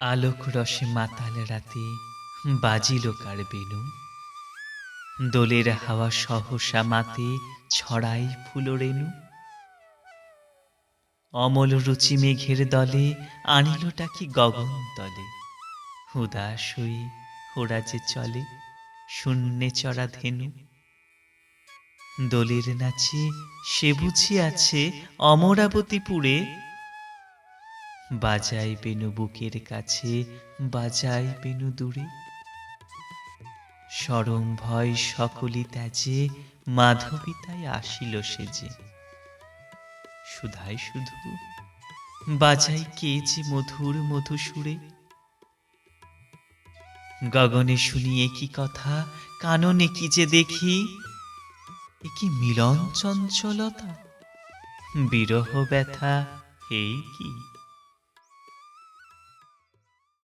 আলোক রসে মাতাল রাতে বাজিল কার বেনু দোলের হাওয়া সহসা মাতে ছড়াই ফুলরেণু অমল রুচি মেঘের দলে আনিলটা কি গগন তলে। উদাস হয়ে ওরা যে চলে শূন্যে চড়া ধেনু। দোলের নাচে সে বুঝি আছে অমরাবতীপুরে বাজাই বেনু বুকের কাছে, বাজাই বেনু দূরে। সরম ভয় সকলি ত্যাজে, মাধবী তাই আসিল সেজে সুধাই শুধু, বাজাই কে যে মধুর মধু সুরে গগনে শুনি কি কথা, কাননে কি যে দেখি? এ কি মিলন চঞ্চলতা, বিরহ ব্যথা, এই কি?